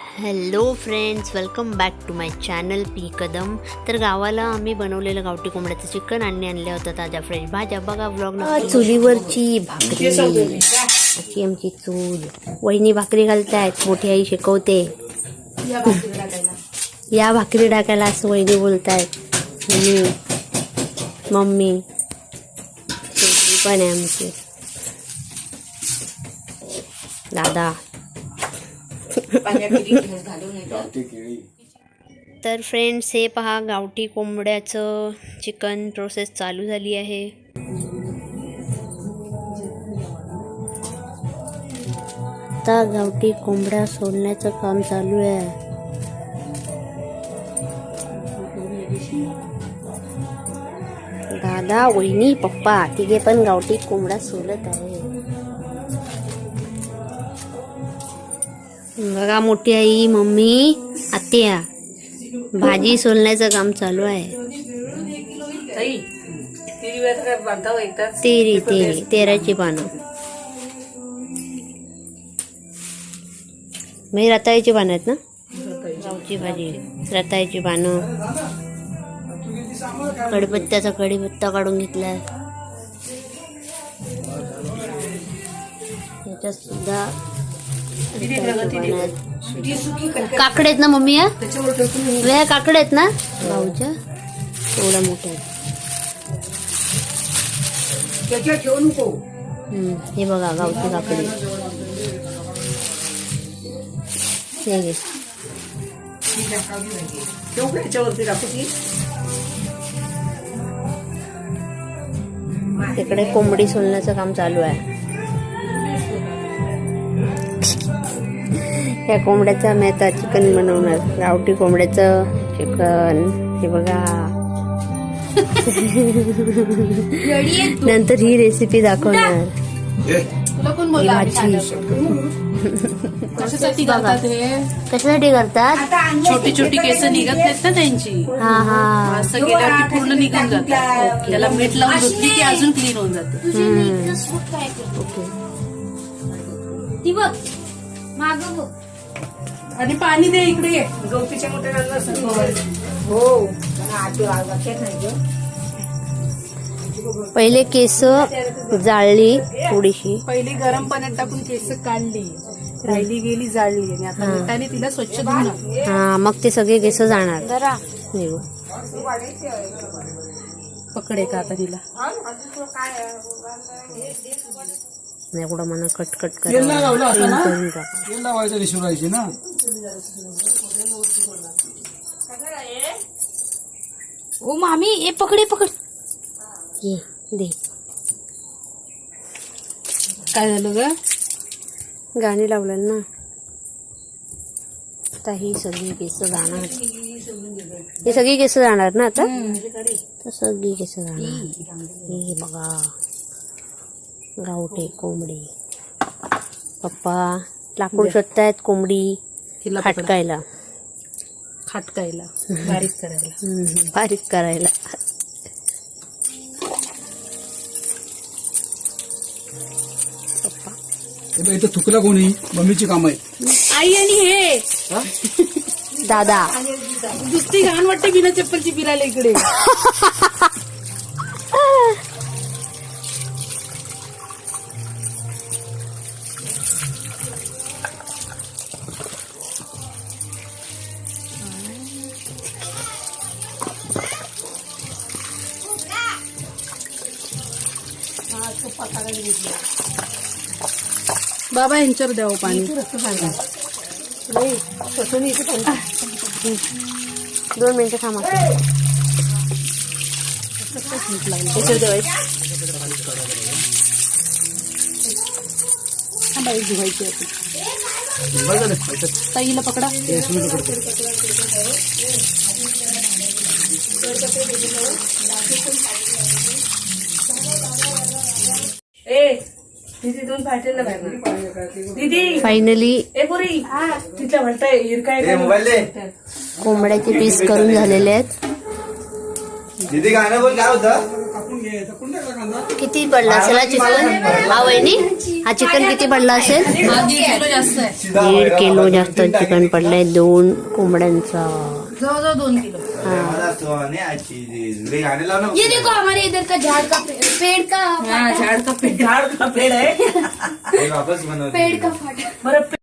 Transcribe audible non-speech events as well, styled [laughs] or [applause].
Hello friends welcome back to my channel P Kadam तर गावाला आम्ही बनवलेलं गावठी कोंबड्याचं चिकन आणि आणल्या होत्या ताज्या फ्रेश भाज्या. बघा ब्लॉग चुलीवरची भाकरी. अशी आमची चूल. वहिनी भाकरी घालतायत. मोठी आई शिकवते. या भाकरी टाकायला. असं वहिनी बोलतायत. Mummy mummy. पण आहे आमची. दादा. तर? फ्रेंड्स हे पहा गावठी कोंबड्याचं चिकन प्रोसेस चालू झाली आहे. आता गावठी कोंबड्या सोडण्याचं काम चालू आहे. दादा वहिनी पप्पा तिघे पण गावठी कोंबडा सोलत आहे. बघा मोठी आई मम्मी आत्या. भाजी सोलण्याचं काम चालू आहे. तेरी तेरी तेराची पानं. म्हणजे रताळ्याची पानं आहेत ना? गावची भाजी रताळ्याची पानं. कडीपत्त्याचा कडीपत्ता काढून घेतलाय. त्याच्यात सुद्धा. काकडे आहेत ना मम्मी या त्याच्यावर ठेवतो मी. वेळा काकडे आहेत ना गावच्या एवढ्या मोठ्या आहेत त्याच्यावर ठेवू नको हम्म, हे बघा गावठी काकडी। हे घे। ठेवू का याच्यावरती टाकू ती तिकडे कोंबडी सोलण्याचं काम चालू आहे. या कोंबड्याचा मी आता चिकन बनवणार. गावठी कोंबड्याचं चिकन हे बघा. नंतर ही रेसिपी दाखवणार. कशासाठी हे? करतात? छोटी छोटी केस निघत नाहीत ना त्यांची. हा हा. असं केल्यावरती पूर्ण निघून जातात. त्याला मीठ लावून धुतली की अजून क्लीन होऊन जातं. ओके. आणि पाणी दे इकडे ये. गवतीच्या मोठ्या हो. पहिले केस जाळली थोडीशी. पहिली गरम पाण्यात टाकून केस काढली. राहिली गेली जाळली. आणि आता मिठाने तिला स्वच्छ धुणं हा मग ते सगळे केस जाणार. पकडे का आता तिला. एवढं मला कट कट नाही करून टाका. ना? ओ मामी ए पकडे पकड. ये दे. काय झालं ग? गाणी लावलं ना. आता ही सगळी केस जाणार. ही सगळी केस जाणार ना आता? तर सगळी केस जाणार. ही बघा. गावठे कोंबडी. पप्पा लाकूड शोधतायत कोंबडी तिला पकड. फाटकायला खाटकायला. बारीक करायला. हम्म, बारीक करायला. हे इथं थुकला कोणी? मम्मीची काम आहे आई आणि हे. दादा. नुसती घाण वाटते बिना चप्पलची फिरायला इकडे. [laughs] बाबा यांच्यावर द्यावं पाणी. दोन मिनिटं थांबा. याच्यावर द्यावायचं थांबा एक धुवायची होती बरं झालं याच्यात ताईला पकडा. दीदी फायनली ए पोरी. तिथल्या म्हणताय हिरकाय कोंबड्याचे पीस करून झालेले आहेत. दीदी गाणं बोल काय होतं? किती पडला असेल हा चिकन? हा वहिनी? हा चिकन किती पडला असेल? दीड किलो जास्त चिकन पडलंय दोन कोंबड्यांचा. जवळजवळ दोन किलो. ये देखो हमारे इधर का झाड़ का पेड़ का झाड का पेड़। झाड का पेड़ आहे [laughs] वापस बनवते पेड़ का फाटा।